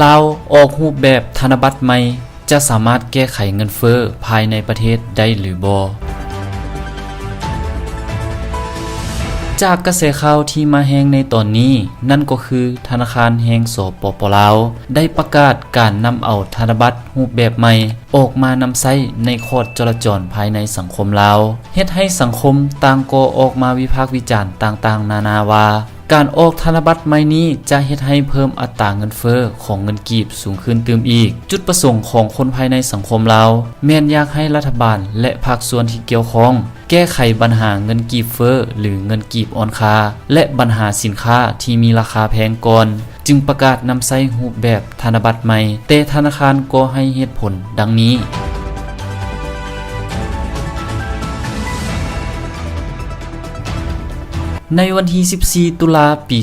ลาวออกรูปแบบธนบัตรใหม่ จะสามารถแก้ไขเงินเฟ้อภายในประเทศได้หรือบ่จากกระแสข่าวที่มาแหงในตอนนี้ นั่นก็คือธนาคารแห่งสปปลาว ได้ประกาศการนำเอาธนบัตรรูปแบบใหม่ ออกมานำใช้ในโคดจราจรภายในสังคมลาวเฮ็ดให้สังคมต่างก็ออกมาวิพากษ์วิจารณ์ต่างๆ นานาว่า การออกธนบัตรใหม่นี้จะเฮ็ดให้เพิ่มอัตราเงินเฟ้อของเงินกีบสูงขึ้นเติมอีก จุดประสงค์ของคนภายในสังคมลาแม่นอยากให้รัฐบาลและภาคส่วนที่เกี่ยวข้อง แก้ไขปัญหาเงินกีบเฟ้อหรือเงินกีบอ่อนค่าและปัญหาสินค้าที่มีราคาแพงก่อนจึงประกาศนำใช้รูปแบบธนบัตรใหม่ แต่ธนาคารก็ให้เหตุผลดังนี้ ในวันที่ 14 ตุลาปี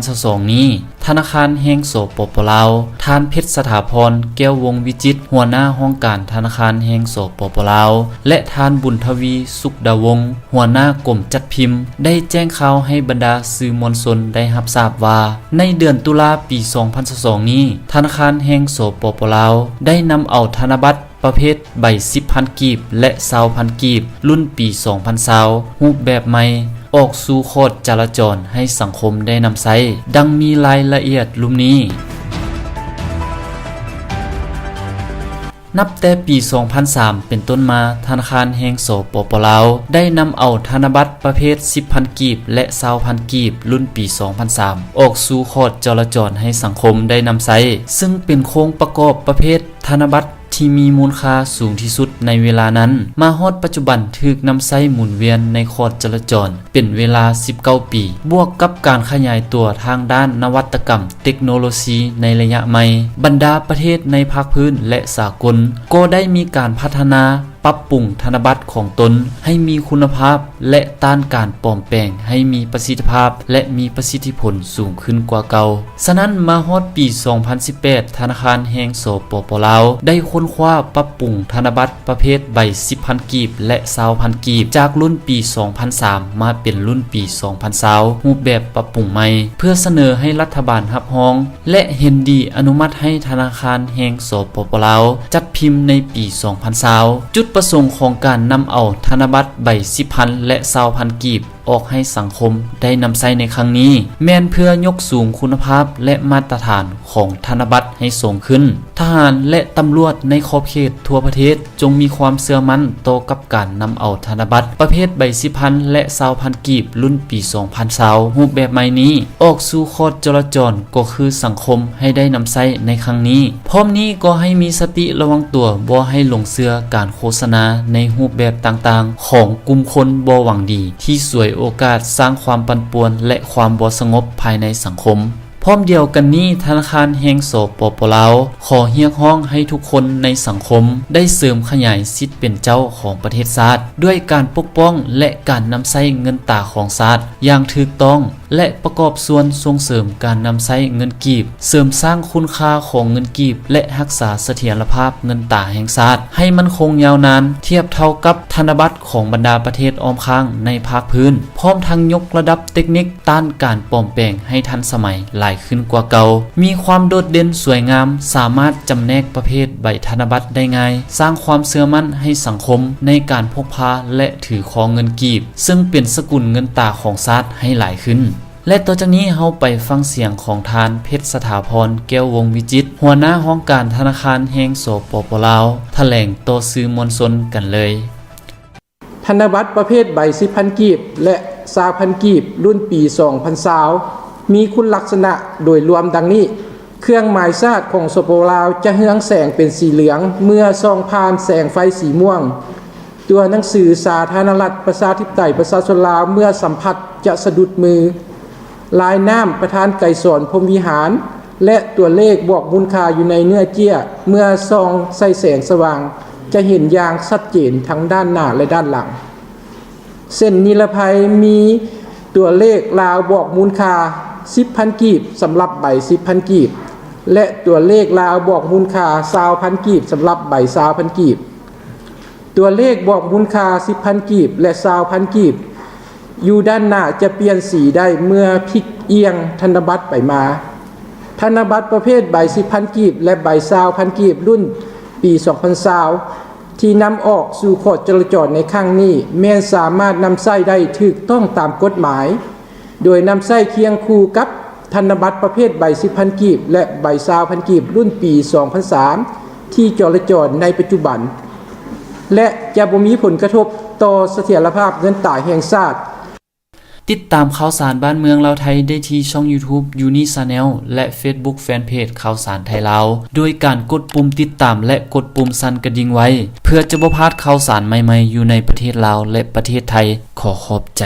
2022 นี้ ธนาคารแห่งโสปปลาวท่านเพชรสถาพร แก้ววงวิจิต หัวหน้าห้องการธนาคารแห่งโสปปลาว และท่านบุญทวี สุขดาวง หัวหน้ากรมจัดพิมพ์ ได้แจ้งข่าวให้บรรดาสื่อมวลชนได้รับทราบว่า ในเดือนตุลาปี 2022 นี้ ธนาคารแห่งโสปปลาว ได้นำเอาธนบัตรประเภทใบ 10,000 กีบ และ20,000 กีบ รุ่นปี 2020รูปแบบใหม่ ออกสู่โคดจราจรให้สังคมได้นำใช้ดังมีรายละเอียดลุ่มนี้ นับแต่ปี 2003 เป็นต้นมาธนาคารแห่งโสปปลาวได้นำเอาธนบัตรประเภท 10,000 กีบ และ20,000 กีบ รุ่นปี 2003 ออกสู่โคดจราจรให้สังคมได้นำใช้ซึ่งเป็นโครงประกอบประเภทธนบัตร ที่มีมูลค่าสูงที่สุดในเวลานั้น มาฮอดปัจจุบันถึกนำใช้หมุนเวียนในคอดจราจร เป็นเวลา 19 ปี บวกกับการขยายตัวทางด้านนวัตกรรม เทคโนโลยีในระยะใหม่ บรรดาประเทศในภาคพื้นและสากล ก็ได้มีการพัฒนา ปรับปรุงธนบัตรของตนให้มีคุณภาพ และต้านการปลอมแปลงให้มีประสิทธิภาพ และมีประสิทธิผลสูงขึ้นกว่าเก่า ฉะนั้นมาฮอดปี 2018 ธนาคารแห่งโสปปลาวได้ค้นคว้าปรับปรุงธนบัตรประเภทใบ 10,000 กีบ และ20,000กีบ จากรุ่นปี 2003 มาเป็นรุ่นปี 2020รูปแบบปรับปรุงใหม่ เพื่อเสนอให้รัฐบาลรับรอง และเห็นดีอนุมัติให้ธนาคารแห่งโสปปลาวจัดพิมพ์ในปี 2020จุดประสงค์ของการนำเอาธนบัตรใบ10,000และ20,000กีบ ออกให้สังคมได้นำใช้ในครั้งนี้ แม่นเพื่อยกสูงคุณภาพและมาตรฐานของธนบัตรให้สูงขึ้น ทหารและตำรวจในขอบเขตทั่วประเทศจงมีความเสื่อมั่นต่อกับการนำเอาธนบัตรประเภทใบสิพันและสาวพันกีบรุ่นปี 2020รูปแบบใหม่นี้ ออกสู่โคดจราจรก็คือสังคมให้ได้นำใช้ในครั้งนี้ พร้อมนี้ก็ให้มีสติระวังตัวบ่ให้หลงเชื่อการโฆษณาในรูปแบบต่างๆ ของกลุ่มคนบ่หวังดีที่สวยโอกาสสร้างความปั่นป่วนและความบ่สงบภายในสังคม พร้อมเดียวกันนี้ธนาคารแห่งโสปปลาวขอเรียกร้องให้ทุกคนในสังคม ได้เสริมขยายสิทธิ์เป็นเจ้าของประเทศชาติด้วยการปกป้องและการนำใช้เงินตราของชาติอย่างถูกต้อง และประกอบส่วนส่งเสริมการนำใช้เงินกีบ เสริมสร้างคุณค่าของเงินกีบ และรักษาเสถียรภาพเงินตราแห่งชาติให้มันคงยาวนาน เทียบเท่ากับธนบัตรของบรรดาประเทศออมข้างในภาคพื้น พร้อมทั้งยกระดับเทคนิคต้านการปลอมแปลงให้ทันสมัยหลายขึ้นกว่าเก่า มีความโดดเด่นสวยงาม สามารถจำแนกประเภทใบธนบัตรได้ง่าย สร้างความเชื่อมั่นให้สังคมในการพกพาและถือครองเงินกีบ ซึ่งเป็นสกุลเงินตาของชาติให้หลายขึ้นและต่อจากนี้เฮาไปฟังเสียงของทานเพชรสถาพรแก้ววงวิจิต หัวหน้าห้องการธนาคารแห่งโสปปลาวแถลงต่อสื่อมวลชนกันเลย ธนบัตรประเภทใบสิพันกีบ และสาพันกีบ รุ่นปี 2020 มีคุณลักษณะโดยรวมดังนี้ เครื่องหมายชาติของสปปลาวจะเฮืองแสงเป็นสีเหลือง เมื่อส่องผ่านแสงไฟสีม่วง ตัวหนังสือสาธารณรัฐประชาธิปไตยประชาชนลาวเมื่อสัมผัสจะสะดุดมือ ลายน้ำประธานไก่สอนพรมวิหาร และตัวเลขบอกมูลค่าอยู่ในเนื้อเจี้ย เมื่อส่องใส่แสงสว่าง จะเห็นอย่างชัดเจนทั้งด้านหน้าและด้านหลัง เส้นนิรภัยมีตัวเลขลาวบอกมูลค่า 10,000กีบสำหรับใบ10,000กีบ และตัวเลขลาวบอกมูลค่า20,000กีบสำหรับใบ20,000กีบ ตัวเลขบอกมูลค่า10,000กีบ และ20,000กีบ อยู่ด้านหน้าจะเปลี่ยนสีได้เมื่อพลิกเอียงธนบัตรไปมา ธนบัตรประเภทใบ10,000กีบ และใบ20,000กีบรุ่นปี2020ที่นำออกสู่ขอดจราจรในครั้งนี้แม้นสามารถนำใส้ได้ถูกต้องตามกฎหมาย โดยนำไส้เคียงคู่กับธนบัตรประเภทใบ10,000กีบ และใบ20,000กีบ รุ่นปี 2003 ที่จรจรในปัจจุบัน และจะบ่มีผลกระทบต่อเสถียรภาพเงินตราแห่งชาติติดตามข่าวสารบ้านเมืองลาวไทยได้ที่ช่อง YouTube Uni Channel และ Facebook Fanpage ข่าวสารไทยลาวโดยการกดปุ่มติดตามและกดปุ่มสั่นกระดิ่งไว้ เพื่อจะบ่พลาดข่าวสารใหม่ๆ อยู่ในประเทศลาวและประเทศไทยขอขอบใจ